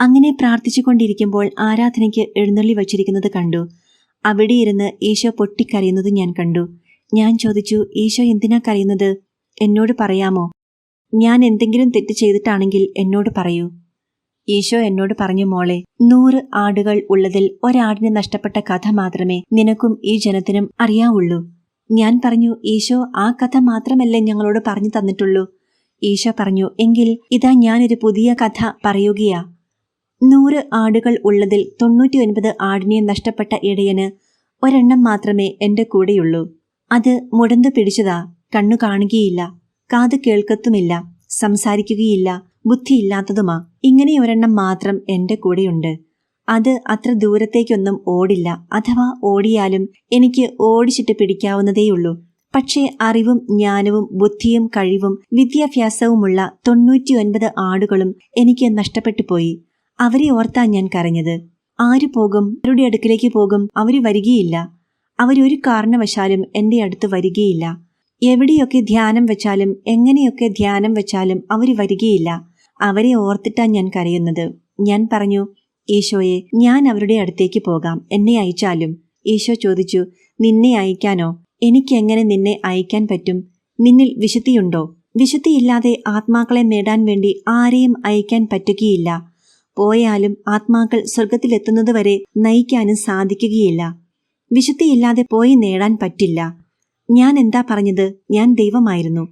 അങ്ങനെ പ്രാർത്ഥിച്ചുകൊണ്ടിരിക്കുമ്പോൾ ആരാധനയ്ക്ക് എഴുന്നള്ളി വച്ചിരിക്കുന്നത് കണ്ടു. അവിടെ ഇരുന്ന് ഈശോ പൊട്ടിക്കരയുന്നത് ഞാൻ കണ്ടു. ഞാൻ ചോദിച്ചു ഈശോ എന്തിനാ കരയുന്നത്? എന്നോട് പറയാമോ? ഞാൻ എന്തെങ്കിലും തെറ്റ് ചെയ്തിട്ടാണെങ്കിൽ എന്നോട് പറയൂ. ഈശോ എന്നോട് പറഞ്ഞു മോളെ നൂറ് ആടുകൾ ഉള്ളതിൽ ഒരാടിന് നഷ്ടപ്പെട്ട കഥ മാത്രമേ നിനക്കും ഈ ജനത്തിനും അറിയാവുള്ളൂ. ഞാൻ പറഞ്ഞു ഈശോ ആ കഥ മാത്രമല്ലേ ഞങ്ങളോട് പറഞ്ഞു തന്നിട്ടുള്ളൂ? ഈശോ പറഞ്ഞു എങ്കിൽ ഇതാ ഞാനൊരു പുതിയ കഥ പറയുകയാ. നൂറ് ആടുകൾ ഉള്ളതിൽ തൊണ്ണൂറ്റിയൊൻപത് ആടിനെ നഷ്ടപ്പെട്ട ഇടയന് ഒരെണ്ണം മാത്രമേ എന്റെ കൂടെയുള്ളൂ. അത് മുടന്തു പിടിച്ചതാ കണ്ണു കാണുകയില്ല കാത് കേൾക്കത്തുമില്ല സംസാരിക്കുകയില്ല ബുദ്ധിയില്ലാത്തതുമാ. ഇങ്ങനെ ഒരെണ്ണം മാത്രം എന്റെ കൂടെയുണ്ട്. അത് അത്ര ദൂരത്തേക്കൊന്നും ഓടില്ല. അഥവാ ഓടിയാലും എനിക്ക് ഓടിച്ചിട്ട് പിടിക്കാവുന്നതേയുള്ളൂ. പക്ഷേ അറിവും ജ്ഞാനവും ബുദ്ധിയും കഴിവും വിദ്യാഭ്യാസവുമുള്ള തൊണ്ണൂറ്റിയൊൻപത് ആടുകളും എനിക്ക് നഷ്ടപ്പെട്ടു പോയി അവരെ ഓർത്താ ഞാൻ കരഞ്ഞത്. ആര് പോകും? അവരുടെ അടുക്കിലേക്ക് പോകും. അവർ വരികയില്ല. അവരൊരു കാരണവശാലും എന്റെ അടുത്ത് വരികയില്ല. എവിടെയൊക്കെ ധ്യാനം വെച്ചാലും എങ്ങനെയൊക്കെ ധ്യാനം വെച്ചാലും അവർ വരികയില്ല. അവരെ ഓർത്തിട്ടാ ഞാൻ കരയുന്നത്. ഞാൻ പറഞ്ഞു ഈശോയെ ഞാൻ അവരുടെ അടുത്തേക്ക് പോകാം. എന്നെ അയച്ചാലും. ഈശോ ചോദിച്ചു നിന്നെ അയക്കാനോ? എനിക്കെങ്ങനെ നിന്നെ അയക്കാൻ പറ്റും? നിന്നിൽ വിശുദ്ധിയുണ്ടോ? വിശുദ്ധിയില്ലാതെ ആത്മാക്കളെ നേടാൻ വേണ്ടി ആരെയും അയക്കാൻ പറ്റുകയില്ല. പോയാലും ആത്മാക്കൾ സ്വർഗത്തിലെത്തുന്നതുവരെ നയിക്കാനും സാധിക്കുകയില്ല. വിശുദ്ധിയില്ലാതെ പോയി നേടാൻ പറ്റില്ല. ഞാൻ എന്താ പറഞ്ഞത്? ഞാൻ ദൈവമായിരുന്നു.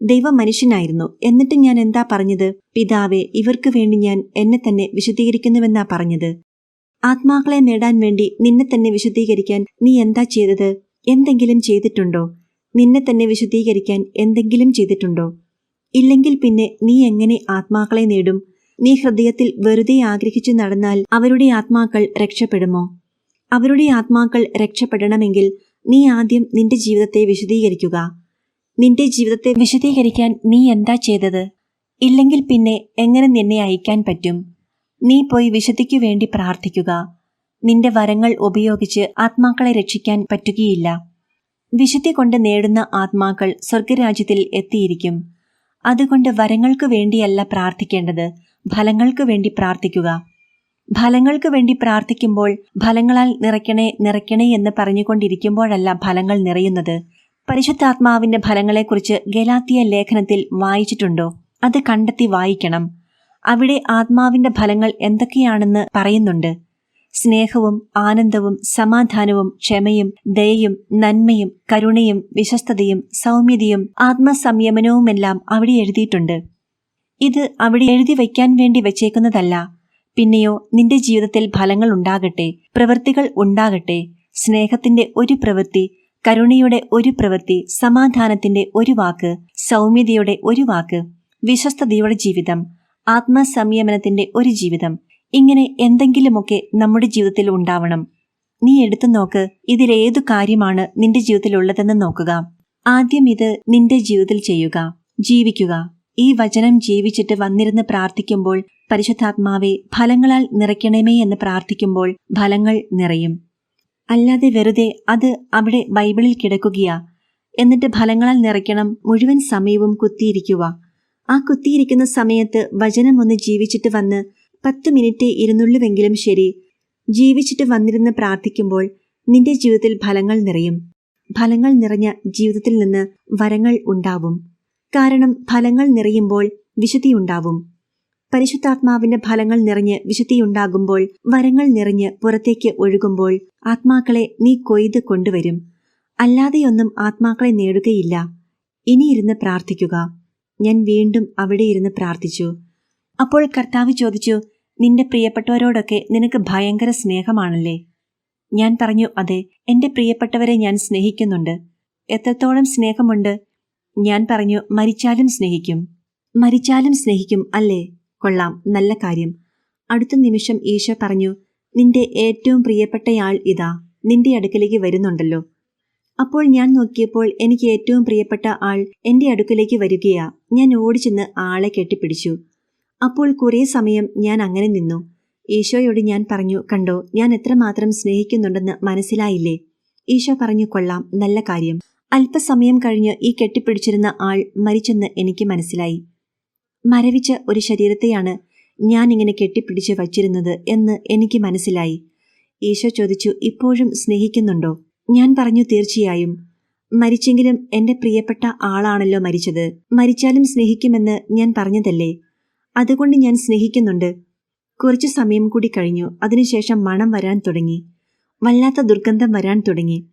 ദൈവം മനുഷ്യനായിരുന്നു എന്നിട്ട് ഞാൻ എന്താ പറഞ്ഞത്? പിതാവെ ഇവർക്ക് വേണ്ടി ഞാൻ എന്നെ തന്നെ വിശുദ്ധീകരിക്കുന്നുവെന്നാ പറഞ്ഞത്. ആത്മാക്കളെ നേടാൻ വേണ്ടി നിന്നെ തന്നെ വിശുദ്ധീകരിക്കാൻ നീ എന്താ ചെയ്തത്? എന്തെങ്കിലും ചെയ്തിട്ടുണ്ടോ? നിന്നെ തന്നെ വിശുദ്ധീകരിക്കാൻ എന്തെങ്കിലും ചെയ്തിട്ടുണ്ടോ? ഇല്ലെങ്കിൽ പിന്നെ നീ എങ്ങനെ ആത്മാക്കളെ നേടും? നീ ഹൃദയത്തിൽ വെറുതെ ആഗ്രഹിച്ചു നടന്നാൽ അവരുടെ ആത്മാക്കൾ രക്ഷപ്പെടുമോ? അവരുടെ ആത്മാക്കൾ രക്ഷപ്പെടണമെങ്കിൽ നീ ആദ്യം നിന്റെ ജീവിതത്തെ വിശദീകരിക്കുക. നിന്റെ ജീവിതത്തെ വിശദീകരിക്കാൻ നീ എന്താ ചെയ്തത്? ഇല്ലെങ്കിൽ പിന്നെ എങ്ങനെ നിന്നെ അയക്കാൻ പറ്റും? നീ പോയി വിശുദ്ധിക്കു വേണ്ടി പ്രാർത്ഥിക്കുക. നിന്റെ വരങ്ങൾ ഉപയോഗിച്ച് ആത്മാക്കളെ രക്ഷിക്കാൻ പറ്റുകയില്ല. വിശുദ്ധി കൊണ്ട് നേടുന്ന ആത്മാക്കൾ സ്വർഗരാജ്യത്തിൽ എത്തിയിരിക്കും. അതുകൊണ്ട് വരങ്ങൾക്ക് വേണ്ടിയല്ല പ്രാർത്ഥിക്കേണ്ടത്. ഫലങ്ങൾക്ക് വേണ്ടി പ്രാർത്ഥിക്കുക. ഫലങ്ങൾക്ക് വേണ്ടി പ്രാർത്ഥിക്കുമ്പോൾ ഫലങ്ങളാൽ നിറയ്ക്കണേ നിറയ്ക്കണേ എന്ന് പറഞ്ഞുകൊണ്ടിരിക്കുമ്പോഴല്ല ഫലങ്ങൾ നിറയുന്നത്. പരിശുദ്ധാത്മാവിന്റെ ഫലങ്ങളെക്കുറിച്ച് ഗലാത്തിയ ലേഖനത്തിൽ വായിച്ചിട്ടുണ്ടോ? അത് കണ്ടെത്തി വായിക്കണം. അവിടെ ആത്മാവിന്റെ ഫലങ്ങൾ എന്തൊക്കെയാണെന്ന് പറയുന്നുണ്ട്. സ്നേഹവും ആനന്ദവും സമാധാനവും ക്ഷമയും ദയയും നന്മയും കരുണയും വിശ്വസ്തതയും സൗമ്യതയും ആത്മസംയമനവുമെല്ലാം അവിടെ എഴുതിയിട്ടുണ്ട്. ഇത് അവിടെ എഴുതി വയ്ക്കാൻ വേണ്ടി വെച്ചേക്കുന്നതല്ല. പിന്നെയോ നിന്റെ ജീവിതത്തിൽ ഫലങ്ങൾ ഉണ്ടാകട്ടെ പ്രവൃത്തികൾ ഉണ്ടാകട്ടെ സ്നേഹത്തിന്റെ ഒരു പ്രവൃത്തി കരുണയുടെ ഒരു പ്രവൃത്തി സമാധാനത്തിന്റെ ഒരു വാക്ക് സൗമ്യതയുടെ ഒരു വാക്ക് വിശ്വസ്തതയുടെ ജീവിതം ആത്മസംയമനത്തിന്റെ ഒരു ജീവിതം. ഇങ്ങനെ എന്തെങ്കിലുമൊക്കെ നമ്മുടെ ജീവിതത്തിൽ ഉണ്ടാവണം. നീ എടുത്തു നോക്ക് ഇതിലേതു കാര്യമാണ് നിന്റെ ജീവിതത്തിൽ ഉള്ളതെന്ന് നോക്കുക. ആദ്യം ഇത് നിന്റെ ജീവിതത്തിൽ ചെയ്യുക ജീവിക്കുക. ഈ വചനം ജീവിച്ചിട്ട് വന്നിരുന്ന് പ്രാർത്ഥിക്കുമ്പോൾ പരിശുദ്ധാത്മാവെ ഫലങ്ങളാൽ നിറയ്ക്കണമേ എന്ന് പ്രാർത്ഥിക്കുമ്പോൾ ഫലങ്ങൾ നിറയും. അല്ലാതെ വെറുതെ അത് അവിടെ ബൈബിളിൽ കിടക്കുകയാ. എന്നിട്ട് ഫലങ്ങളാൽ നിറയ്ക്കണം മുഴുവൻ സമയവും കുത്തിയിരിക്കുക. ആ കുത്തിയിരിക്കുന്ന സമയത്ത് വചനം ഒന്ന് ജീവിച്ചിട്ട് വന്ന് പത്ത് മിനിറ്റ് ഇരുന്നുള്ളുവെങ്കിലും ശരി. ജീവിച്ചിട്ട് വന്നിരുന്ന് പ്രാർത്ഥിക്കുമ്പോൾ നിന്റെ ജീവിതത്തിൽ ഫലങ്ങൾ നിറയും. ഫലങ്ങൾ നിറഞ്ഞ ജീവിതത്തിൽ നിന്ന് വരങ്ങൾ ഉണ്ടാവും. കാരണം ഫലങ്ങൾ നിറയുമ്പോൾ വിശുദ്ധിയുണ്ടാവും. പരിശുദ്ധാത്മാവിന്റെ ഫലങ്ങൾ നിറഞ്ഞ് വിശുദ്ധിയുണ്ടാകുമ്പോൾ വരങ്ങൾ നിറഞ്ഞ് പുറത്തേക്ക് ഒഴുകുമ്പോൾ ആത്മാക്കളെ നീ കൊയ്ത് കൊണ്ടുവരും. അല്ലാതെയൊന്നും ആത്മാക്കളെ നേടുകയില്ല. ഇനിയിരുന്ന് പ്രാർത്ഥിക്കുക. ഞാൻ വീണ്ടും അവിടെ ഇരുന്ന് പ്രാർത്ഥിച്ചു. അപ്പോൾ കർത്താവ് ചോദിച്ചു നിന്റെ പ്രിയപ്പെട്ടവരോടൊക്കെ നിനക്ക് ഭയങ്കര സ്നേഹമാണല്ലേ? ഞാൻ പറഞ്ഞു അതെ എന്റെ പ്രിയപ്പെട്ടവരെ ഞാൻ സ്നേഹിക്കുന്നുണ്ട്. എത്രത്തോളം സ്നേഹമുണ്ട് ഞാൻ പറഞ്ഞു മരിച്ചാലും സ്നേഹിക്കും. മരിച്ചാലും സ്നേഹിക്കും അല്ലേ? കൊള്ളാം നല്ല കാര്യം. അടുത്ത നിമിഷം ഈശോ പറഞ്ഞു നിന്റെ ഏറ്റവും പ്രിയപ്പെട്ടയാൾ ഇതാ നിന്റെ അടുക്കലേക്ക് വരുന്നുണ്ടല്ലോ. അപ്പോൾ ഞാൻ നോക്കിയപ്പോൾ എനിക്ക് ഏറ്റവും പ്രിയപ്പെട്ട ആൾ എന്റെ അടുക്കലേക്ക് വരികയാ. ഞാൻ ഓടിച്ചെന്ന് ആളെ കെട്ടിപ്പിടിച്ചു. അപ്പോൾ കുറേ സമയം ഞാൻ അങ്ങനെ നിന്നു. ഈശോയോട് ഞാൻ പറഞ്ഞു കണ്ടോ ഞാൻ എത്രമാത്രം സ്നേഹിക്കുന്നുണ്ടെന്ന് മനസ്സിലായില്ലേ? ഈശോ പറഞ്ഞു കൊള്ളാം നല്ല കാര്യം. അല്പസമയം കഴിഞ്ഞ് ഈ കെട്ടിപ്പിടിച്ചിരുന്ന ആൾ മരിച്ചെന്ന് എനിക്ക് മനസ്സിലായി. മരവിച്ച ഒരു ശരീരത്തെയാണ് ഞാൻ ഇങ്ങനെ കെട്ടിപ്പിടിച്ച് വച്ചിരുന്നത് എന്ന് എനിക്ക് മനസ്സിലായി. ഈശോ ചോദിച്ചു ഇപ്പോഴും സ്നേഹിക്കുന്നുണ്ടോ? ഞാൻ പറഞ്ഞു തീർച്ചയായും. മരിച്ചെങ്കിലും എന്റെ പ്രിയപ്പെട്ട ആളാണല്ലോ മരിച്ചത്. മരിച്ചാലും സ്നേഹിക്കുമെന്ന് ഞാൻ പറഞ്ഞതല്ലേ? അതുകൊണ്ട് ഞാൻ സ്നേഹിക്കുന്നുണ്ട്. കുറച്ചു സമയം കൂടി കഴിഞ്ഞു. അതിനുശേഷം മണം വരാൻ തുടങ്ങി. വല്ലാത്ത ദുർഗന്ധം വരാൻ തുടങ്ങി.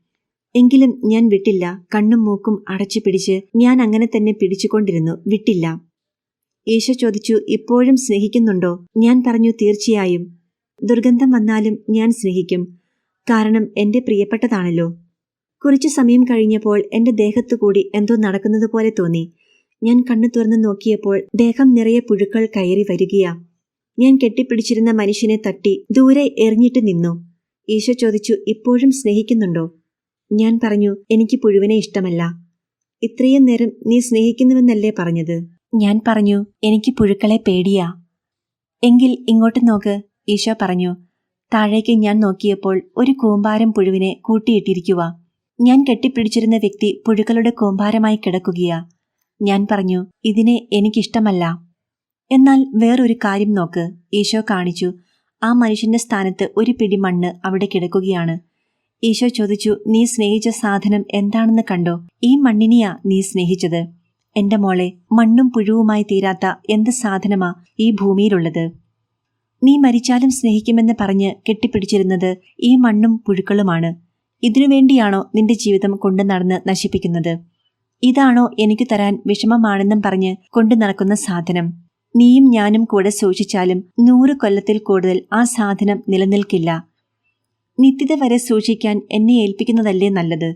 എങ്കിലും ഞാൻ വിട്ടില്ല. കണ്ണും മൂക്കും അടച്ചു പിടിച്ച് ഞാൻ അങ്ങനെ തന്നെ പിടിച്ചുകൊണ്ടിരുന്നു. വിട്ടില്ല. ഈശോ ചോദിച്ചു ഇപ്പോഴും സ്നേഹിക്കുന്നുണ്ടോ? ഞാൻ പറഞ്ഞു തീർച്ചയായും. ദുർഗന്ധം വന്നാലും ഞാൻ സ്നേഹിക്കും. കാരണം എന്റെ പ്രിയപ്പെട്ടതാണല്ലോ. കുറച്ചു സമയം കഴിഞ്ഞപ്പോൾ എന്റെ ദേഹത്തു കൂടി എന്തോ നടക്കുന്നത് പോലെ തോന്നി. ഞാൻ കണ്ണു തുറന്നു നോക്കിയപ്പോൾ ദേഹം നിറയെ പുഴുക്കൾ കയറി വരികയാ. ഞാൻ കെട്ടിപ്പിടിച്ചിരുന്ന മനുഷ്യനെ തട്ടി ദൂരെ എറിഞ്ഞിട്ട് നിന്നു. ഈശോ ചോദിച്ചു ഇപ്പോഴും സ്നേഹിക്കുന്നുണ്ടോ? ഞാൻ പറഞ്ഞു എനിക്ക് പുഴുവിനെ ഇഷ്ടമല്ല. ഇത്രയും നേരം നീ സ്നേഹിക്കുന്നുവെന്നല്ലേ പറഞ്ഞത്? ഞാൻ പറഞ്ഞു എനിക്ക് പുഴുക്കളെ പേടിയാ. എങ്കിൽ ഇങ്ങോട്ട് നോക്ക് ഈശോ പറഞ്ഞു. താഴേക്ക് ഞാൻ നോക്കിയപ്പോൾ ഒരു കൂമ്പാരം പുഴുവിനെ കൂട്ടിയിട്ടിരിക്കുക ഞാൻ കെട്ടിപ്പിടിച്ചിരുന്ന വ്യക്തി പുഴുക്കളുടെ കൂമ്പാരമായി കിടക്കുകയാ. ഞാൻ പറഞ്ഞു ഇതിനെ എനിക്കിഷ്ടമല്ല. എന്നാൽ വേറൊരു കാര്യം നോക്ക് ഈശോ കാണിച്ചു. ആ മനുഷ്യന്റെ സ്ഥാനത്ത് ഒരു പിടി മണ്ണ് അവിടെ കിടക്കുകയാണ്. ഈശോ ചോദിച്ചു നീ സ്നേഹിച്ച സാധനം എന്താണെന്ന് കണ്ടോ? ഈ മണ്ണിനെയാ നീ സ്നേഹിച്ചത്? എന്റെ മോളെ മണ്ണും പുഴുവുമായി തീരാത്ത എന്ത് സാധനമാ ഈ ഭൂമിയിലുള്ളത്? നീ മരിച്ചാലും സ്നേഹിക്കുമെന്ന് പറഞ്ഞ് കെട്ടിപ്പിടിച്ചിരുന്നത് ഈ മണ്ണും പുഴുക്കളുമാണ്. ഇതിനുവേണ്ടിയാണോ നിന്റെ ജീവിതം കൊണ്ടു നടന്ന് നശിപ്പിക്കുന്നത്? ഇതാണോ എനിക്ക് തരാൻ വിഷമമാണെന്നും പറഞ്ഞ് കൊണ്ടു നടക്കുന്ന സാധനം. നീയും ഞാനും കൂടെ സൂക്ഷിച്ചാലും നൂറ് കൊല്ലത്തിൽ കൂടുതൽ ആ സാധനം നിലനിൽക്കില്ല. നിത്യത വരെ സൂക്ഷിക്കാൻ എന്നെ ഏൽപ്പിക്കുന്നതല്ലേ നല്ലത്?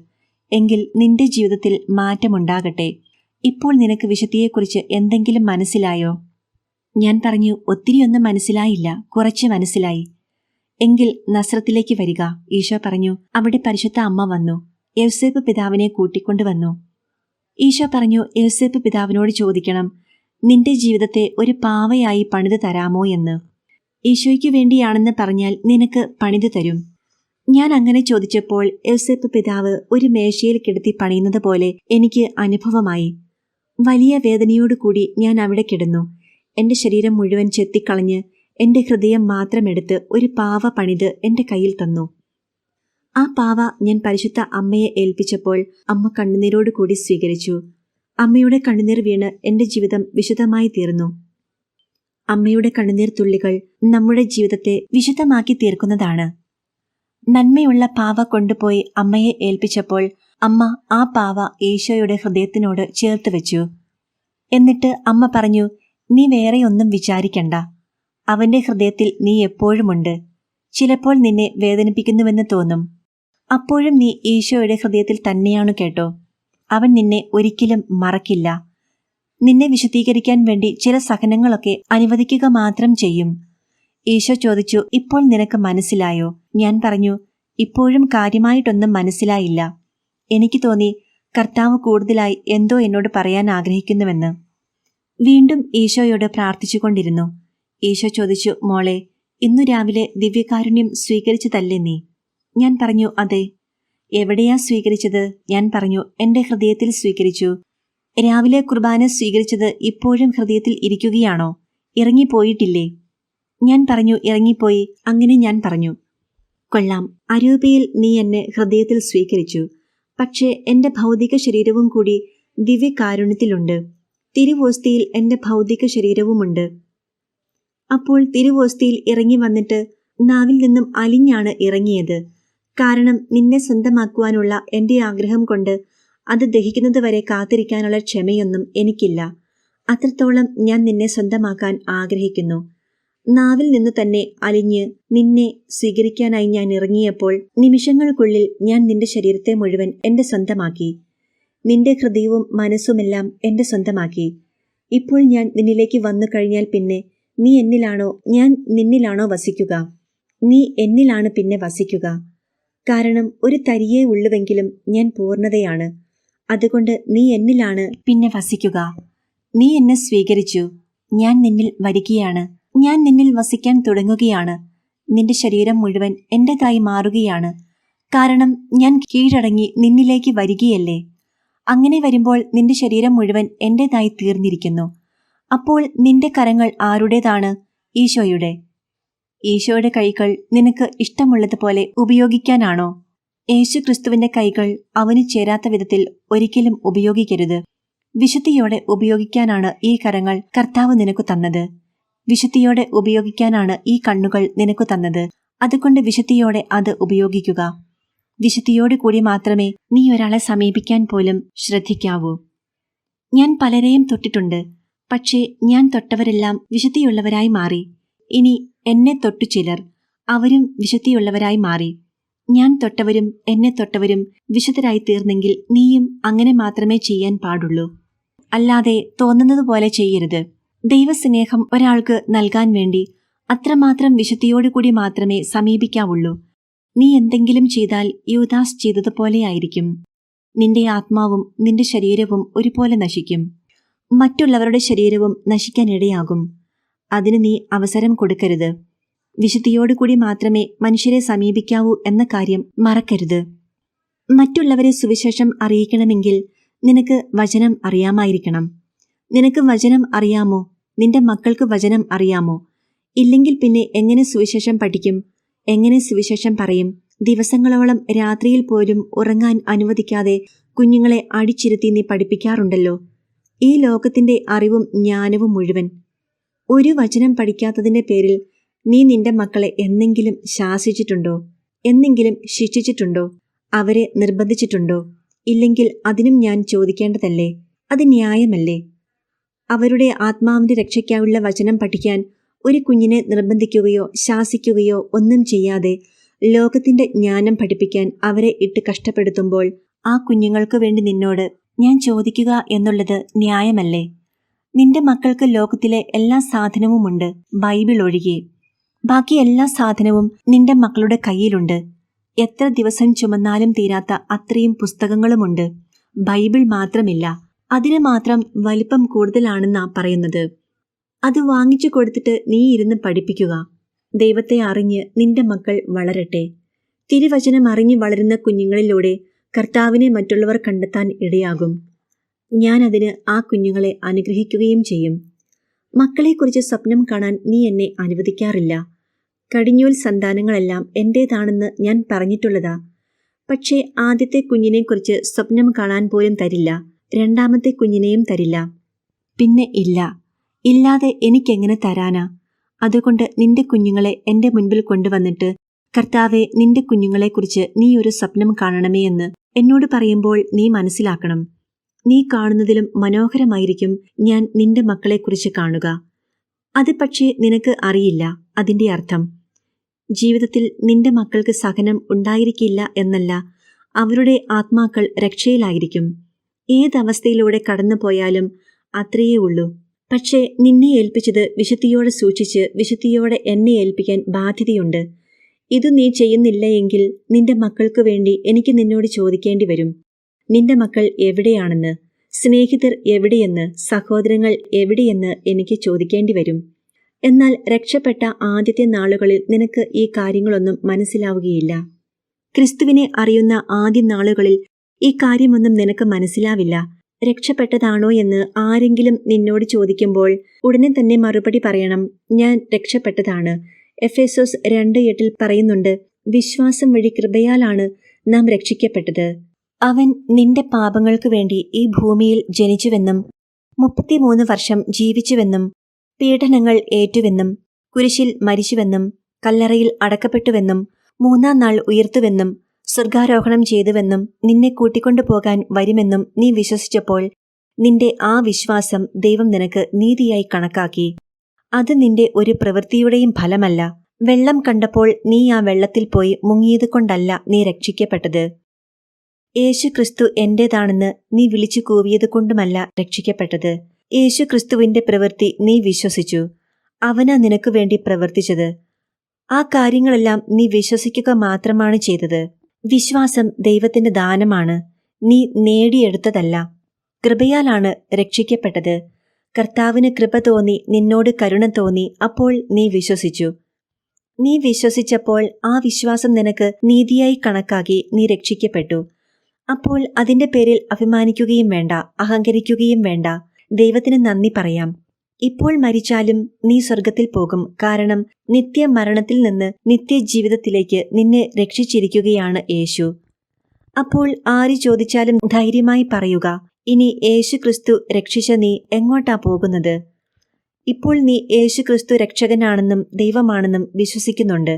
എങ്കിൽ നിന്റെ ജീവിതത്തിൽ മാറ്റമുണ്ടാകട്ടെ. ഇപ്പോൾ നിനക്ക് വിശുദ്ധിയെക്കുറിച്ച് എന്തെങ്കിലും മനസ്സിലായോ? ഞാൻ പറഞ്ഞു ഒത്തിരിയൊന്നും മനസ്സിലായില്ല കുറച്ച് മനസ്സിലായി. എങ്കിൽ നസ്രത്തിലേക്ക് വരിക ഈശോ പറഞ്ഞു. അവിടെ പരിശുദ്ധ അമ്മ വന്നു. യൗസേപ്പ് പിതാവിനെ കൂട്ടിക്കൊണ്ടുവന്നു ഈശോ പറഞ്ഞു യൗസേപ്പ് പിതാവിനോട് ചോദിക്കണം നിന്റെ ജീവിതത്തെ ഒരു പാവയായി പണിത് തരാമോ എന്ന്? ഈശോയ്ക്ക് വേണ്ടിയാണെന്ന് പറഞ്ഞാൽ നിനക്ക് പണിതു തരും. ഞാൻ അങ്ങനെ ചോദിച്ചപ്പോൾ യൗസേപ്പ് പിതാവ് ഒരു മേശയിൽ കിടത്തി പണിയുന്നത് പോലെ എനിക്ക് അനുഭവമായി. വലിയ വേദനയോടുകൂടി ഞാൻ അവിടെ കിടന്നു. എന്റെ ശരീരം മുഴുവൻ ചെത്തിക്കളഞ്ഞ് എന്റെ ഹൃദയം മാത്രമെടുത്ത് ഒരു പാവ പണിത് എന്റെ കയ്യിൽ തന്നു. ആ പാവ ഞാൻ പരിശുദ്ധ അമ്മയെ ഏൽപ്പിച്ചപ്പോൾ അമ്മ കണ്ണുനീരോട് കൂടി സ്വീകരിച്ചു. അമ്മയുടെ കണ്ണുനീർ വീണ് എന്റെ ജീവിതം വിശുദ്ധമായി തീർന്നു. അമ്മയുടെ കണ്ണുനീർ തുള്ളികൾ നമ്മുടെ ജീവിതത്തെ വിശുദ്ധമാക്കി തീർക്കുന്നതാണ്. നന്മയുള്ള പാവ കൊണ്ടുപോയി അമ്മയെ ഏൽപ്പിച്ചപ്പോൾ അമ്മ ആ പാവ ഈശോയുടെ ഹൃദയത്തിനോട് ചേർത്ത് വെച്ചു. എന്നിട്ട് അമ്മ പറഞ്ഞു നീ വേറെയൊന്നും വിചാരിക്കണ്ട. അവന്റെ ഹൃദയത്തിൽ നീ എപ്പോഴുമുണ്ട്. ചിലപ്പോൾ നിന്നെ വേദനിപ്പിക്കുന്നുവെന്ന് തോന്നും. അപ്പോഴും നീ ഈശോയുടെ ഹൃദയത്തിൽ തന്നെയാണ് കേട്ടോ. അവൻ നിന്നെ ഒരിക്കലും മറക്കില്ല. നിന്നെ വിശദീകരിക്കാൻ വേണ്ടി ചില സഹനങ്ങളൊക്കെ അനുവദിക്കുക മാത്രം ചെയ്യും. ഈശോ ചോദിച്ചു ഇപ്പോൾ നിനക്ക് മനസ്സിലായോ? ഞാൻ പറഞ്ഞു ഇപ്പോഴും കാര്യമായിട്ടൊന്നും മനസ്സിലായില്ല. എനിക്ക് തോന്നി കർത്താവ് കൂടുതലായി എന്തോ എന്നോട് പറയാൻ ആഗ്രഹിക്കുന്നുവെന്ന്. വീണ്ടും ഈശോയോട് പ്രാർത്ഥിച്ചുകൊണ്ടിരുന്നു. ഈശോ ചോദിച്ചു മോളെ ഇന്നു രാവിലെ ദിവ്യകാരുണ്യം സ്വീകരിച്ചതല്ലേ നീ? ഞാൻ പറഞ്ഞു അതെ. എവിടെയാ സ്വീകരിച്ചത്? ഞാൻ പറഞ്ഞു എന്റെ ഹൃദയത്തിൽ സ്വീകരിച്ചു. രാവിലെ കുർബാന സ്വീകരിച്ചത് ഇപ്പോഴും ഹൃദയത്തിൽ ഇരിക്കുകയാണോ? ഇറങ്ങിപ്പോയിട്ടില്ലേ? ഞാൻ പറഞ്ഞു ഇറങ്ങിപ്പോയി. അങ്ങനെ ഞാൻ പറഞ്ഞു. കൊള്ളാം. അരൂപയിൽ നീ എന്നെ ഹൃദയത്തിൽ സ്വീകരിച്ചു. പക്ഷേ എന്റെ ഭൗതിക ശരീരവും കൂടി ദിവ്യകാരുണ്യത്തിലുണ്ട്. തിരുവോസ്തിയിൽ എന്റെ ഭൗതിക ശരീരവുമുണ്ട്. അപ്പോൾ തിരുവോസ്തിയിൽ ഇറങ്ങി വന്നിട്ട് നാവിൽ നിന്നും അലിഞ്ഞാണ് ഇറങ്ങിയത്. കാരണം നിന്നെ സ്വന്തമാക്കുവാനുള്ള എന്റെ ആഗ്രഹം കൊണ്ട് അത് ദഹിക്കുന്നതുവരെ കാത്തിരിക്കാനുള്ള ക്ഷമയൊന്നും എനിക്കില്ല. അത്രത്തോളം ഞാൻ നിന്നെ സ്വന്തമാക്കാൻ ആഗ്രഹിക്കുന്നു. നാവിൽ നിന്ന് തന്നെ അലിഞ്ഞ് നിന്നെ സ്വീകരിക്കാനായി ഞാൻ ഇറങ്ങിയപ്പോൾ നിമിഷങ്ങൾക്കുള്ളിൽ ഞാൻ നിന്റെ ശരീരത്തെ മുഴുവൻ എന്റെ സ്വന്തമാക്കി. നിന്റെ ഹൃദയവും മനസ്സുമെല്ലാം എന്റെ സ്വന്തമാക്കി. ഇപ്പോൾ ഞാൻ നിന്നിലേക്ക് വന്നു കഴിഞ്ഞാൽ പിന്നെ നീ എന്നിലാണോ ഞാൻ നിന്നിലാണോ വസിക്കുക? നീ എന്നിലാണ് പിന്നെ വസിക്കുക. കാരണം ഒരു തരിയേ ഉള്ളുവെങ്കിലും ഞാൻ പൂർണതയാണ്. അതുകൊണ്ട് നീ എന്നിലാണ് പിന്നെ വസിക്കുക. നീ എന്നെ സ്വീകരിച്ചു. ഞാൻ നിന്നിൽ വരികയാണ്. ഞാൻ നിന്നിൽ വസിക്കാൻ തുടങ്ങുകയാണ്. നിന്റെ ശരീരം മുഴുവൻ എന്റേതായി മാറുകയാണ്. കാരണം ഞാൻ കീഴടങ്ങി നിന്നിലേക്ക് വരികയല്ലേ? അങ്ങനെ വരുമ്പോൾ നിന്റെ ശരീരം മുഴുവൻ എന്റേതായി തീർന്നിരിക്കുന്നു. അപ്പോൾ നിന്റെ കരങ്ങൾ ആരുടേതാണ്? ഈശോയുടെ. ഈശോയുടെ കൈകൾ നിനക്ക് ഇഷ്ടമുള്ളതുപോലെ ഉപയോഗിക്കാനാണോ? യേശു ക്രിസ്തുവിന്റെ കൈകൾ അവന് ചേരാത്ത വിധത്തിൽ ഒരിക്കലും ഉപയോഗിക്കരുത്. വിശുദ്ധിയോടെ ഉപയോഗിക്കാനാണ് ഈ കരങ്ങൾ കർത്താവ് നിനക്ക് തന്നത്. വിശുദ്ധിയോടെ ഉപയോഗിക്കാനാണ് ഈ കണ്ണുകൾ നിനക്ക് തന്നത്. അതുകൊണ്ട് വിശുദ്ധിയോടെ അത് ഉപയോഗിക്കുക. വിശുദ്ധിയോട് കൂടി മാത്രമേ നീ ഒരാളെ സമീപിക്കാൻ പോലും ശ്രദ്ധിക്കാവൂ. ഞാൻ പലരെയും തൊട്ടിട്ടുണ്ട്. പക്ഷേ ഞാൻ തൊട്ടവരെല്ലാം വിശുദ്ധിയുള്ളവരായി മാറി. ഇനി എന്നെ തൊട്ടു ചിലർ അവരും വിശുദ്ധിയുള്ളവരായി മാറി. ഞാൻ തൊട്ടവരും എന്നെ തൊട്ടവരും വിശുദ്ധരായി തീർന്നെങ്കിൽ നീയും അങ്ങനെ മാത്രമേ ചെയ്യാൻ പാടുള്ളൂ. അല്ലാതെ തോന്നുന്നത് പോലെ ചെയ്യരുത്. ദൈവസ്നേഹം ഒരാൾക്ക് നൽകാൻ വേണ്ടി അത്രമാത്രം വിശുദ്ധിയോടുകൂടി മാത്രമേ സമീപിക്കാവുള്ളൂ. നീ എന്തെങ്കിലും ചെയ്താൽ യൂദാസ് ചെയ്തതുപോലെയായിരിക്കും നിന്റെ ആത്മാവും നിന്റെ ശരീരവും ഒരുപോലെ നശിക്കും. മറ്റുള്ളവരുടെ ശരീരവും നശിക്കാനിടയാകും അതിന് നീ അവസരം കൊടുക്കരുത്. വിശുദ്ധിയോടുകൂടി മാത്രമേ മനുഷ്യരെ സമീപിക്കാവൂ എന്ന കാര്യം മറക്കരുത്. മറ്റുള്ളവരെ സുവിശേഷം അറിയിക്കണമെങ്കിൽ നിനക്ക് വചനം അറിയാമായിരിക്കണം. നിനക്ക് വചനം അറിയാമോ? നിന്റെ മക്കൾക്ക് വചനം അറിയാമോ? ഇല്ലെങ്കിൽ പിന്നെ എങ്ങനെ സുവിശേഷം പഠിക്കും? എങ്ങനെ സുവിശേഷം പറയും? ദിവസങ്ങളോളം രാത്രിയിൽ പോലും ഉറങ്ങാൻ അനുവദിക്കാതെ കുഞ്ഞുങ്ങളെ അടിച്ചിരുത്തി നീ പഠിപ്പിക്കാറുണ്ടല്ലോ. ഈ ലോകത്തിന്റെ അറിവും ജ്ഞാനവും മുഴുവൻ. ഒരു വചനം പഠിക്കാത്തതിന്റെ പേരിൽ നീ നിന്റെ മക്കളെ എന്നെങ്കിലും ശാസിച്ചിട്ടുണ്ടോ? എന്നെങ്കിലും ശിക്ഷിച്ചിട്ടുണ്ടോ? അവരെ നിർബന്ധിച്ചിട്ടുണ്ടോ? ഇല്ലെങ്കിൽ അതിനും ഞാൻ ചോദിക്കേണ്ടതല്ലേ? അത് ന്യായമല്ലേ? അവരുടെ ആത്മാവിന്റെ രക്ഷയ്ക്കായുള്ള വചനം പഠിക്കാൻ ഒരു കുഞ്ഞിനെ നിർബന്ധിക്കുകയോ ശാസിക്കുകയോ ഒന്നും ചെയ്യാതെ ലോകത്തിന്റെ ജ്ഞാനം പഠിപ്പിക്കാൻ അവരെ ഇട്ട് കഷ്ടപ്പെടുത്തുമ്പോൾ ആ കുഞ്ഞുങ്ങൾക്ക് വേണ്ടി നിന്നോട് ഞാൻ ചോദിക്കുക എന്നുള്ളത് ന്യായമല്ലേ? നിന്റെ മക്കൾക്ക് ലോകത്തിലെ എല്ലാ സാധനവുമുണ്ട് ബൈബിൾ ഒഴികെ. ബാക്കി എല്ലാ സാധനവും നിന്റെ മക്കളുടെ കയ്യിലുണ്ട്. എത്ര ദിവസം ചുമന്നാലും തീരാത്ത അത്രയും പുസ്തകങ്ങളുമുണ്ട്. ബൈബിൾ മാത്രമില്ല. അതിന് മാത്രം വലിപ്പം കൂടുതലാണെന്നാ പറയുന്നത്. അത് വാങ്ങിച്ചു കൊടുത്തിട്ട് നീ ഇരുന്ന് പഠിപ്പിക്കുക. ദൈവത്തെ അറിഞ്ഞ് നിന്റെ മക്കൾ വളരട്ടെ. തിരുവചനം അറിഞ്ഞു വളരുന്ന കുഞ്ഞുങ്ങളിലൂടെ കർത്താവിനെ മറ്റുള്ളവർ കണ്ടെത്താൻ ഇടയാകും. ഞാൻ അതിന് ആ കുഞ്ഞുങ്ങളെ അനുഗ്രഹിക്കുകയും ചെയ്യും. മക്കളെക്കുറിച്ച് സ്വപ്നം കാണാൻ നീ എന്നെ അനുവദിക്കാറില്ല. കടിഞ്ഞൂൽ സന്താനങ്ങളെല്ലാം എന്റേതാണെന്ന് ഞാൻ പറഞ്ഞിട്ടുള്ളതാ. പക്ഷേ ആദ്യത്തെ കുഞ്ഞിനെക്കുറിച്ച് സ്വപ്നം കാണാൻ പോലും തരില്ല. രണ്ടാമത്തെ കുഞ്ഞിനെയും തരില്ല. പിന്നെ ഇല്ല. ഇല്ലാതെ എനിക്കെങ്ങനെ തരാനാ? അതുകൊണ്ട് നിന്റെ കുഞ്ഞുങ്ങളെ എന്റെ മുൻപിൽ കൊണ്ടുവന്നിട്ട് കർത്താവെ നിന്റെ കുഞ്ഞുങ്ങളെക്കുറിച്ച് നീ ഒരു സ്വപ്നം കാണണമേ എന്ന് എന്നോട് പറയുമ്പോൾ നീ മനസ്സിലാക്കണം. നീ കാണുന്നതിലും മനോഹരമായിരിക്കും ഞാൻ നിന്റെ മക്കളെക്കുറിച്ച് കാണുക. അത് പക്ഷേ നിനക്ക് അറിയില്ല അതിന്റെ അർത്ഥം. ജീവിതത്തിൽ നിന്റെ മക്കൾക്ക് സഹനം ഉണ്ടായിരിക്കില്ല എന്നല്ല അവരുടെ ആത്മാക്കൾ രക്ഷയിലായിരിക്കും. ഏതവസ്ഥയിലൂടെ കടന്നു പോയാലും അത്രയേ ഉള്ളൂ പക്ഷേ നിന്നെ ഏൽപ്പിച്ചത് വിശുദ്ധിയോടെ സൂക്ഷിച്ച് വിശുദ്ധിയോടെ എന്നെ ഏൽപ്പിക്കാൻ ബാധ്യതയുണ്ട്. ഇത് നീ ചെയ്യുന്നില്ല എങ്കിൽ നിന്റെ മക്കൾക്ക് വേണ്ടി എനിക്ക് നിന്നോട് ചോദിക്കേണ്ടി വരും. നിന്റെ മക്കൾ എവിടെയാണെന്ന് സ്നേഹിതർ എവിടെയെന്ന് സഹോദരങ്ങൾ എവിടെയെന്ന് എനിക്ക് ചോദിക്കേണ്ടി വരും. എന്നാൽ രക്ഷപ്പെട്ട ആദ്യത്തെ നാളുകളിൽ നിനക്ക് ഈ കാര്യങ്ങളൊന്നും മനസ്സിലാവുകയില്ല. ക്രിസ്തുവിനെ അറിയുന്ന ആദ്യ നാളുകളിൽ ഈ കാര്യമൊന്നും നിനക്ക് മനസ്സിലാവില്ല. രക്ഷപ്പെട്ടതാണോ എന്ന് ആരെങ്കിലും നിന്നോട് ചോദിക്കുമ്പോൾ ഉടനെ തന്നെ മറുപടി പറയണം. ഞാൻ രക്ഷപ്പെട്ടതാണ്. എഫ് എസോസ് രണ്ട് എട്ടിൽ പറയുന്നുണ്ട് വിശ്വാസം വഴി കൃപയാലാണ് നാം രക്ഷിക്കപ്പെട്ടത്. അവൻ നിന്റെ പാപങ്ങൾക്ക് വേണ്ടി ഈ ഭൂമിയിൽ ജനിച്ചുവെന്നും മുപ്പത്തിമൂന്ന് വർഷം ജീവിച്ചുവെന്നും പീഡനങ്ങൾ ഏറ്റുവെന്നും കുരിശിൽ മരിച്ചുവെന്നും കല്ലറയിൽ അടക്കപ്പെട്ടുവെന്നും മൂന്നാം നാൾ ഉയർത്തുവെന്നും സ്വർഗാരോഹണം ചെയ്തുവെന്നും നിന്നെ കൂട്ടിക്കൊണ്ടു പോകാൻ വരുമെന്നും നീ വിശ്വസിച്ചപ്പോൾ നിന്റെ ആ വിശ്വാസം ദൈവം നിനക്ക് നീതിയായി കണക്കാക്കി. അത് നിന്റെ ഒരു പ്രവൃത്തിയുടെയും ഫലമല്ല. വെള്ളം കണ്ടപ്പോൾ നീ ആ വെള്ളത്തിൽ പോയി മുങ്ങിയത് കൊണ്ടല്ല നീ രക്ഷിക്കപ്പെട്ടത്. യേശു ക്രിസ്തു എന്റേതാണെന്ന് നീ വിളിച്ചു കൂവിയത് കൊണ്ടുമല്ല രക്ഷിക്കപ്പെട്ടത്. യേശു ക്രിസ്തുവിന്റെ പ്രവൃത്തി നീ വിശ്വസിച്ചു. അവനാ നിനക്കു വേണ്ടി പ്രവർത്തിച്ചത്. ആ കാര്യങ്ങളെല്ലാം നീ വിശ്വസിക്കുക മാത്രമാണ് ചെയ്തത്. വിശ്വാസം ദൈവത്തിന്റെ ദാനമാണ്. നീ നേടിയെടുത്തതല്ല. കൃപയാലാണ് രക്ഷിക്കപ്പെട്ടത്. കർത്താവിന് കൃപ തോന്നി നിന്നോട് കരുണ തോന്നി അപ്പോൾ നീ വിശ്വസിച്ചു. നീ വിശ്വസിച്ചപ്പോൾ ആ വിശ്വാസം നിനക്ക് നീതിയായി കണക്കാക്കി നീ രക്ഷിക്കപ്പെട്ടു. അപ്പോൾ അതിന്റെ പേരിൽ അഭിമാനിക്കുകയും വേണ്ട അഹങ്കരിക്കുകയും വേണ്ട. ദൈവത്തിന് നന്ദി പറയാം. ഇപ്പോൾ മരിച്ചാലും നീ സ്വർഗത്തിൽ പോകും. കാരണം നിത്യമരണത്തിൽ നിന്ന് നിത്യജീവിതത്തിലേക്ക് നിന്നെ രക്ഷിച്ചിരിക്കുകയാണ് യേശു. അപ്പോൾ ആര് ചോദിച്ചാലും ധൈര്യമായി പറയുക ഇനി യേശു ക്രിസ്തു രക്ഷിച്ച നീ എങ്ങോട്ടാ പോകുന്നത്? ഇപ്പോൾ നീ യേശു ക്രിസ്തു രക്ഷകനാണെന്നും ദൈവമാണെന്നും വിശ്വസിക്കുന്നുണ്ട്.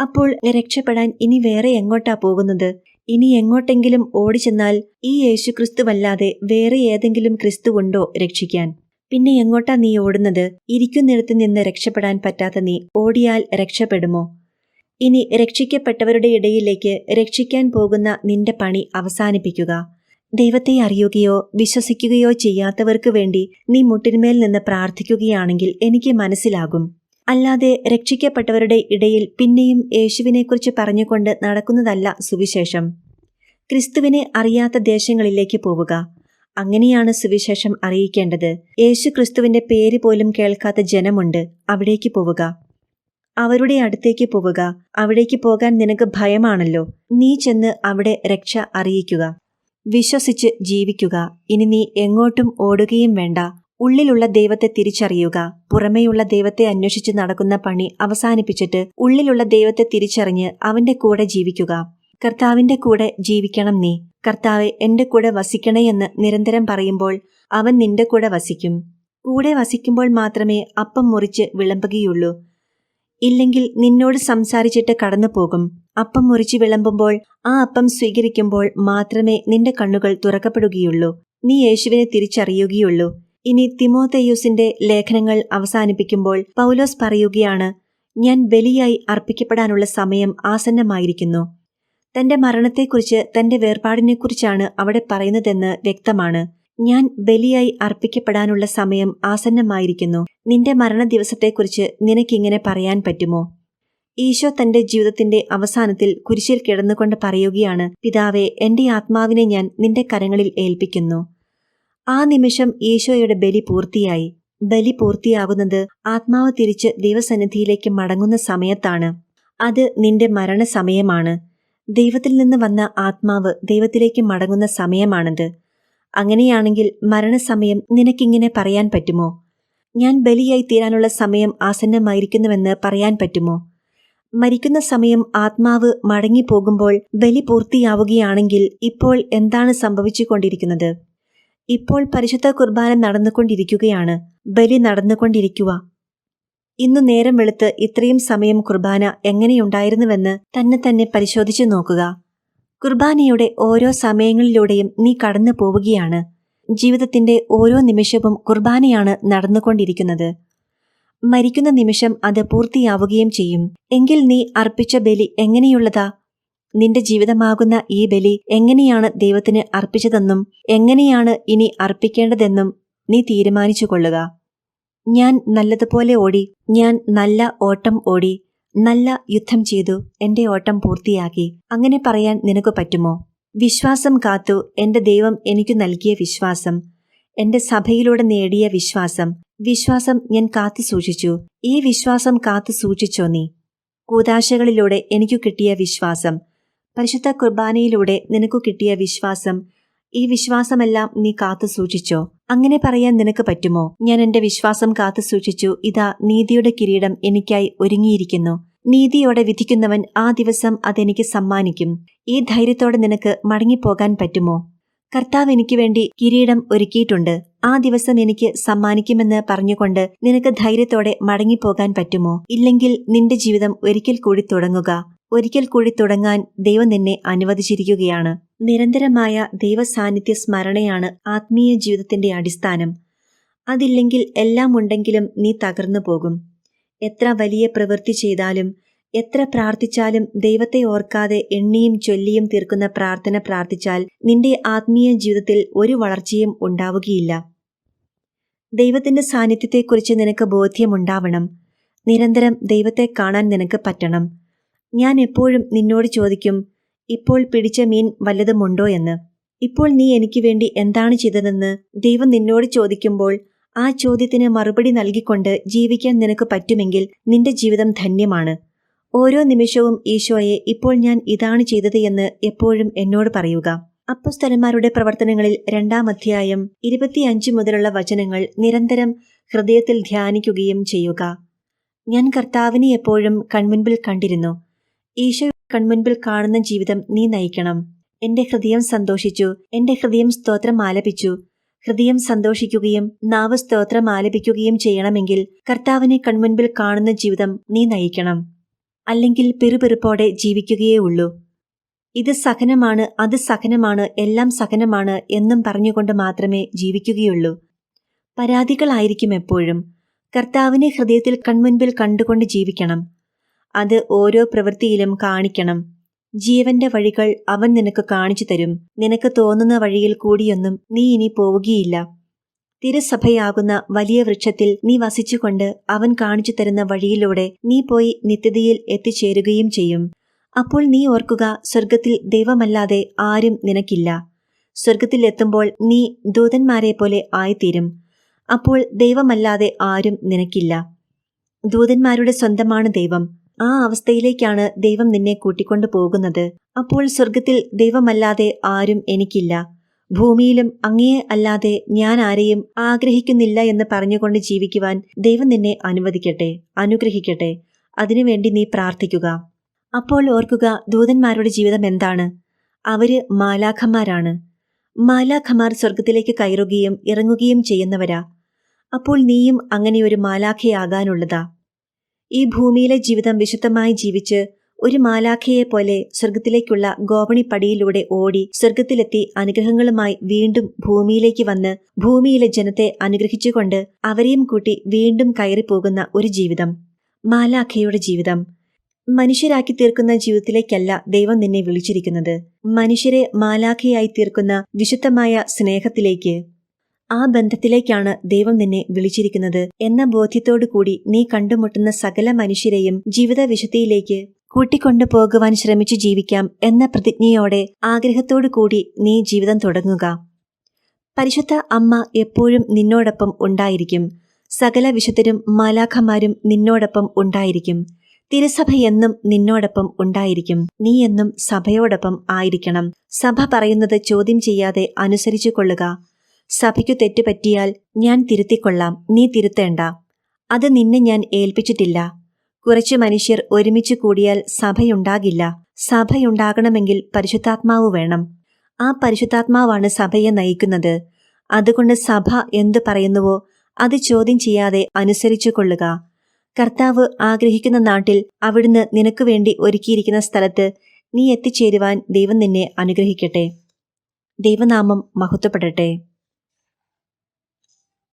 അപ്പോൾ രക്ഷപ്പെടാൻ ഇനി വേറെ എങ്ങോട്ടാ പോകുന്നത്? ഇനി എങ്ങോട്ടെങ്കിലും ഓടിച്ചെന്നാൽ ഈ യേശു ക്രിസ്തുവല്ലാതെ വേറെ ഏതെങ്കിലും ക്രിസ്തു ഉണ്ടോ രക്ഷിക്കാൻ? പിന്നെ എങ്ങോട്ടാ നീ ഓടുന്നത്? ഇരിക്കുന്നിടത്ത് നിന്ന് രക്ഷപ്പെടാൻ പറ്റാത്ത നീ ഓടിയാൽ രക്ഷപ്പെടുമോ? ഇനി രക്ഷിക്കപ്പെട്ടവരുടെ ഇടയിലേക്ക് രക്ഷിക്കാൻ പോകുന്ന നിന്റെ പണി അവസാനിപ്പിക്കുക. ദൈവത്തെ അറിയുകയോ വിശ്വസിക്കുകയോ ചെയ്യാത്തവർക്ക് വേണ്ടി നീ മുട്ടിന്മേൽ നിന്ന് പ്രാർത്ഥിക്കുകയാണെങ്കിൽ എനിക്ക് മനസ്സിലാകും. അല്ലാതെ രക്ഷിക്കപ്പെട്ടവരുടെ ഇടയിൽ പിന്നെയും യേശുവിനെക്കുറിച്ച് പറഞ്ഞുകൊണ്ട് നടക്കുന്നതല്ല സുവിശേഷം. ക്രിസ്തുവിനെ അറിയാത്ത ദേശങ്ങളിലേക്ക് പോവുക. അങ്ങനെയാണ് സുവിശേഷം അറിയിക്കേണ്ടത്. യേശു ക്രിസ്തുവിന്റെ പേര് പോലും കേൾക്കാത്ത ജനമുണ്ട്. അവിടേക്ക് പോവുക. അവരുടെ അടുത്തേക്ക് പോവുക. അവിടേക്ക് പോകാൻ നിനക്ക് ഭയമാണല്ലോ. നീ ചെന്ന് അവിടെ രക്ഷ അറിയിക്കുക. വിശ്വസിച്ച് ജീവിക്കുക. ഇനി നീ എങ്ങോട്ടും ഓടുകയും വേണ്ട. ഉള്ളിലുള്ള ദൈവത്തെ തിരിച്ചറിയുക. പുറമേയുള്ള ദൈവത്തെ അന്വേഷിച്ച് നടക്കുന്ന പണി അവസാനിപ്പിച്ചിട്ട് ഉള്ളിലുള്ള ദൈവത്തെ തിരിച്ചറിഞ്ഞ് അവന്റെ കൂടെ ജീവിക്കുക. കർത്താവിന്റെ കൂടെ ജീവിക്കണം നീ. കർത്താവെ എന്റെ കൂടെ വസിക്കണേ എന്ന് നിരന്തരം പറയുമ്പോൾ അവൻ നിന്റെ കൂടെ വസിക്കും. കൂടെ വസിക്കുമ്പോൾ മാത്രമേ അപ്പം മുറിച്ച് വിളമ്പുകയുള്ളൂ. ഇല്ലെങ്കിൽ നിന്നോട് സംസാരിച്ചിട്ട് കടന്നു പോകും അപ്പം മുറിച്ച് വിളമ്പുമ്പോൾ ആ അപ്പം സ്വീകരിക്കുമ്പോൾ മാത്രമേ നിന്റെ കണ്ണുകൾ തുറക്കപ്പെടുകയുള്ളൂ. നീ യേശുവിനെ തിരിച്ചറിയുകയുള്ളൂ. ഇനി തിമോതെയൂസിന്റെ ലേഖനങ്ങൾ അവസാനിപ്പിക്കുമ്പോൾ പൗലോസ് പറയുകയാണ് ഞാൻ ബലിയായി അർപ്പിക്കപ്പെടാനുള്ള സമയം ആസന്നമായിരിക്കുന്നു. തന്റെ മരണത്തെക്കുറിച്ച് തന്റെ വേർപാടിനെക്കുറിച്ചാണ് അവിടെ പറയുന്നതെന്ന് വ്യക്തമാണ്. ഞാൻ ബലിയായി അർപ്പിക്കപ്പെടാനുള്ള സമയം ആസന്നമായിരിക്കുന്നു. നിന്റെ മരണ ദിവസത്തെക്കുറിച്ച് നിനക്കിങ്ങനെ പറയാൻ പറ്റുമോ? ഈശോ തന്റെ ജീവിതത്തിന്റെ അവസാനത്തിൽ കുരിശിൽ കിടന്നുകൊണ്ട് പറയുകയാണ് പിതാവെ എന്റെ ആത്മാവിനെ ഞാൻ നിന്റെ കരങ്ങളിൽ ഏൽപ്പിക്കുന്നു. ആ നിമിഷം ഈശോയുടെ ബലി പൂർത്തിയായി. ബലി പൂർത്തിയാകുന്നത് ആത്മാവ് തിരിച്ച് ദൈവസന്നിധിയിലേക്ക് മടങ്ങുന്ന സമയത്താണ്. അത് നിന്റെ മരണസമയമാണ്. ദൈവത്തിൽ നിന്ന് വന്ന ആത്മാവ് ദൈവത്തിലേക്ക് മടങ്ങുന്ന സമയമാണത് അങ്ങനെയാണെങ്കിൽ മരണസമയം നിനക്കിങ്ങനെ പറയാൻ പറ്റുമോ? ഞാൻ ബലിയായി തീരാനുള്ള സമയം ആസന്നമായിരിക്കുന്നുവെന്ന് പറയാൻ പറ്റുമോ? മരിക്കുന്ന സമയം ആത്മാവ് മടങ്ങിപ്പോകുമ്പോൾ ബലി പൂർത്തിയാവുകയാണെങ്കിൽ ഇപ്പോൾ എന്താണ് സംഭവിച്ചുകൊണ്ടിരിക്കുന്നത്? ഇപ്പോൾ പരിശുദ്ധ കുർബാന നടന്നുകൊണ്ടിരിക്കുകയാണ്. ബലി നടന്നുകൊണ്ടിരിക്കുക ഇന്നു നേരം വെളുത്ത് ഇത്രയും സമയം കുർബാന എങ്ങനെയുണ്ടായിരുന്നുവെന്ന് തന്നെ തന്നെ പരിശോധിച്ചു നോക്കുക. കുർബാനയുടെ ഓരോ സമയങ്ങളിലൂടെയും നീ കടന്നു പോവുകയാണ്. ജീവിതത്തിന്റെ ഓരോ നിമിഷവും കുർബാനയാണ് നടന്നുകൊണ്ടിരിക്കുന്നത്. മരിക്കുന്ന നിമിഷം അത് പൂർത്തിയാവുകയും ചെയ്യും. എങ്കിൽ നീ അർപ്പിച്ച ബലി എങ്ങനെയുള്ളതാ? നിന്റെ ജീവിതമാകുന്ന ഈ ബലി എങ്ങനെയാണ് ദൈവത്തിന് അർപ്പിച്ചതെന്നും എങ്ങനെയാണ് ഇനി അർപ്പിക്കേണ്ടതെന്നും നീ തീരുമാനിച്ചു കൊള്ളുക. ഞാൻ നല്ലതുപോലെ ഓടി ഞാൻ നല്ല ഓട്ടം ഓടി നല്ല യുദ്ധം ചെയ്തു എന്റെ ഓട്ടം പൂർത്തിയാക്കി. അങ്ങനെ പറയാൻ നിനക്ക് പറ്റുമോ? വിശ്വാസം കാത്തു എന്റെ ദൈവം എനിക്കു നൽകിയ വിശ്വാസം എന്റെ സഭയിലൂടെ നേടിയ വിശ്വാസം. വിശ്വാസം ഞാൻ കാത്തു സൂക്ഷിച്ചു. ഈ വിശ്വാസം കാത്തു സൂക്ഷിച്ചോ നീ? കൂതാശകളിലൂടെ എനിക്കു കിട്ടിയ വിശ്വാസം പരിശുദ്ധ കുർബാനയിലൂടെ നിനക്കു കിട്ടിയ വിശ്വാസം ഈ വിശ്വാസമെല്ലാം നീ കാത്തു സൂക്ഷിച്ചോ? അങ്ങനെ പറയാൻ നിനക്ക് പറ്റുമോ? ഞാൻ എന്റെ വിശ്വാസം കാത്തു സൂക്ഷിച്ചു. ഇതാ നീതിയുടെ കിരീടം എനിക്കായി ഒരുങ്ങിയിരിക്കുന്നു. നീതിയോടെ വിധിക്കുന്നവൻ ആ ദിവസം അതെനിക്ക് സമ്മാനിക്കും. ഈ ധൈര്യത്തോടെ നിനക്ക് മടങ്ങിപ്പോകാൻ പറ്റുമോ? കർത്താവ് എനിക്ക് വേണ്ടി കിരീടം ഒരുക്കിയിട്ടുണ്ട്. ആ ദിവസം എനിക്ക് സമ്മാനിക്കുമെന്ന് പറഞ്ഞുകൊണ്ട് നിനക്ക് ധൈര്യത്തോടെ മടങ്ങിപ്പോകാൻ പറ്റുമോ? ഇല്ലെങ്കിൽ നിന്റെ ജീവിതം ഒരിക്കൽ കൂടി തുടങ്ങുക. ഒരിക്കൽ കൂടി തുടങ്ങാൻ ദൈവം നിന്നെ അനുവദിച്ചിരിക്കുകയാണ്. നിരന്തരമായ ദൈവസാന്നിധ്യ സ്മരണയാണ് ആത്മീയ ജീവിതത്തിന്റെ അടിസ്ഥാനം. അതില്ലെങ്കിൽ എല്ലാം ഉണ്ടെങ്കിലും നീ തകർന്നു പോകും. എത്ര വലിയ പ്രവൃത്തി ചെയ്താലും എത്ര പ്രാർത്ഥിച്ചാലും ദൈവത്തെ ഓർക്കാതെ എണ്ണിയും ചൊല്ലിയും തീർക്കുന്ന പ്രാർത്ഥന പ്രാർത്ഥിച്ചാൽ നിന്റെ ആത്മീയ ജീവിതത്തിൽ ഒരു വളർച്ചയും ഉണ്ടാവുകയില്ല. ദൈവത്തിന്റെ സാന്നിധ്യത്തെക്കുറിച്ച് നിനക്ക് ബോധ്യമുണ്ടാവണം. നിരന്തരം ദൈവത്തെ കാണാൻ നിനക്ക് പറ്റണം. ഞാൻ എപ്പോഴും നിന്നോട് ചോദിക്കും ഇപ്പോൾ പിടിച്ച മീൻ വല്ലതുമുണ്ടോ എന്ന്? ഇപ്പോൾ നീ എനിക്ക് വേണ്ടി എന്താണ് ചെയ്തതെന്ന് ദൈവം നിന്നോട് ചോദിക്കുമ്പോൾ ആ ചോദ്യത്തിന് മറുപടി നൽകിക്കൊണ്ട് ജീവിക്കാൻ നിനക്ക് പറ്റുമെങ്കിൽ നിന്റെ ജീവിതം ധന്യമാണ്. ഓരോ നിമിഷവും ഈശോയെ ഇപ്പോൾ ഞാൻ ഇതാണ് ചെയ്തത് എന്ന് എപ്പോഴും എന്നോട് പറയുക. അപ്പസ്തലന്മാരുടെ പ്രവർത്തനങ്ങളിൽ രണ്ടാം അധ്യായം ഇരുപത്തിയഞ്ച് മുതലുള്ള വചനങ്ങൾ നിരന്തരം ഹൃദയത്തിൽ ധ്യാനിക്കുകയും ചെയ്യുക. ഞാൻ കർത്താവിനെ എപ്പോഴും കൺമുൻപിൽ കണ്ടിരുന്നു. ഈശോ കൺമുൻപിൽ കാണുന്ന ജീവിതം നീ നയിക്കണം. എന്റെ ഹൃദയം സന്തോഷിച്ചു. എന്റെ ഹൃദയം സ്തോത്രം ആലപിച്ചു. ഹൃദയം സന്തോഷിക്കുകയും നാവ് സ്തോത്രം ആലപിക്കുകയും ചെയ്യണമെങ്കിൽ കർത്താവിനെ കൺമുൻപിൽ കാണുന്ന ജീവിതം നീ നയിക്കണം. അല്ലെങ്കിൽ പിറുപിറുപ്പോടെ ജീവിക്കുകയേ ഉള്ളൂ. ഇത് സഹനമാണ് അത് സഹനമാണ് എല്ലാം സഹനമാണ് എന്നും പറഞ്ഞുകൊണ്ട് മാത്രമേ ജീവിക്കുകയുള്ളൂ. പരാതികളായിരിക്കും എപ്പോഴും. കർത്താവിനെ ഹൃദയത്തിൽ കൺമുൻപിൽ കണ്ടുകൊണ്ട് ജീവിക്കണം. അത് ഓരോ പ്രവൃത്തിയിലും കാണിക്കണം. ജീവന്റെ വഴികൾ അവൻ നിനക്ക് കാണിച്ചു തരും. നിനക്ക് തോന്നുന്ന വഴിയിൽ കൂടിയൊന്നും നീ ഇനി പോവുകയില്ല. തിരുസഭയാകുന്ന വലിയ വൃക്ഷത്തിൽ നീ വസിച്ചുകൊണ്ട് അവൻ കാണിച്ചു തരുന്ന വഴിയിലൂടെ നീ പോയി നിത്യതയിൽ എത്തിച്ചേരുകയും ചെയ്യും. അപ്പോൾ നീ ഓർക്കുക സ്വർഗത്തിൽ ദൈവമല്ലാതെ ആരും നിനക്കില്ല. സ്വർഗത്തിൽ എത്തുമ്പോൾ നീ ദൂതന്മാരെ പോലെ ആയിത്തീരും. അപ്പോൾ ദൈവമല്ലാതെ ആരും നിനക്കില്ല. ദൂതന്മാരുടെ സ്വന്തമാണ് ദൈവം. ആ അവസ്ഥയിലേക്കാണ് ദൈവം നിന്നെ കൂട്ടിക്കൊണ്ടു പോകുന്നത്. അപ്പോൾ സ്വർഗത്തിൽ ദൈവമല്ലാതെ ആരും എനിക്കില്ല. ഭൂമിയിലും അങ്ങയെ അല്ലാതെ ഞാൻ ആരെയും ആഗ്രഹിക്കുന്നില്ല എന്ന് പറഞ്ഞുകൊണ്ട് ജീവിക്കുവാൻ ദൈവം നിന്നെ അനുവദിക്കട്ടെ അനുഗ്രഹിക്കട്ടെ. അതിനുവേണ്ടി നീ പ്രാർത്ഥിക്കുക. അപ്പോൾ ഓർക്കുക ദൂതന്മാരുടെ ജീവിതം എന്താണ്? അവർ മാലാഖമാരാണ്. മാലാഖമാർ സ്വർഗത്തിലേക്ക് കയറുകയും ഇറങ്ങുകയും ചെയ്യുന്നവരാ. അപ്പോൾ നീയും അങ്ങനെയൊരു മാലാഖയാകാനുള്ളതാ. ഈ ഭൂമിയിലെ ജീവിതം വിശുദ്ധമായി ജീവിച്ച് ഒരു മാലാഖയെ പോലെ സ്വർഗത്തിലേക്കുള്ള ഗോവണിപ്പടിയിലൂടെ ഓടി സ്വർഗത്തിലെത്തി അനുഗ്രഹങ്ങളുമായി വീണ്ടും ഭൂമിയിലേക്ക് വന്ന് ഭൂമിയിലെ ജനത്തെ അനുഗ്രഹിച്ചുകൊണ്ട് അവരെയും കൂട്ടി വീണ്ടും കയറിപ്പോകുന്ന ഒരു ജീവിതം. മാലാഖയുടെ ജീവിതം. മനുഷ്യരാക്കി തീർക്കുന്ന ജീവിതത്തിലേക്കല്ല ദൈവം നിന്നെ വിളിച്ചിരിക്കുന്നത്. മനുഷ്യരെ മാലാഖയായി തീർക്കുന്ന വിശുദ്ധമായ സ്നേഹത്തിലേക്ക് ആ ബന്ധത്തിലേക്കാണ് ദൈവം നിന്നെ വിളിച്ചിരിക്കുന്നത് എന്ന ബോധ്യത്തോടു കൂടി നീ കണ്ടുമുട്ടുന്ന സകല മനുഷ്യരെയും ജീവിത വിശുദ്ധിയിലേക്ക് കൂട്ടിക്കൊണ്ടു പോകുവാൻ ശ്രമിച്ചു ജീവിക്കാം എന്ന പ്രതിജ്ഞയോടെ ആഗ്രഹത്തോടു കൂടി നീ ജീവിതം തുടങ്ങുക. പരിശുദ്ധ അമ്മ എപ്പോഴും നിന്നോടൊപ്പം ഉണ്ടായിരിക്കും. സകല വിശുദ്ധരും മാലാഖമാരും നിന്നോടൊപ്പം ഉണ്ടായിരിക്കും. തിരുസഭ എന്നും നിന്നോടൊപ്പം ഉണ്ടായിരിക്കും. നീ എന്നും സഭയോടൊപ്പം ആയിരിക്കണം. സഭ പറയുന്നത് ചോദ്യം ചെയ്യാതെ അനുസരിച്ചു കൊള്ളുക. സഭയ്ക്കു തെറ്റുപറ്റിയാൽ ഞാൻ തിരുത്തിക്കൊള്ളാം നീ തിരുത്തേണ്ട. അത് നിന്നെ ഞാൻ ഏൽപ്പിച്ചിട്ടില്ല. കുറച്ചു മനുഷ്യർ ഒരുമിച്ച് കൂടിയാൽ സഭയുണ്ടാകില്ല. സഭയുണ്ടാകണമെങ്കിൽ പരിശുദ്ധാത്മാവ് വേണം. ആ പരിശുദ്ധാത്മാവാണ് സഭയെ നയിക്കുന്നത്. അതുകൊണ്ട് സഭ എന്തു പറയുന്നുവോ അത് ചോദ്യം ചെയ്യാതെ അനുസരിച്ചു കൊള്ളുക. കർത്താവ് ആഗ്രഹിക്കുന്ന നാട്ടിൽ അവിടുന്ന് നിനക്കു വേണ്ടി ഒരുക്കിയിരിക്കുന്ന സ്ഥലത്ത് നീ എത്തിച്ചേരുവാൻ ദൈവം നിന്നെ അനുഗ്രഹിക്കട്ടെ. ദൈവനാമം മഹത്വപ്പെടട്ടെ.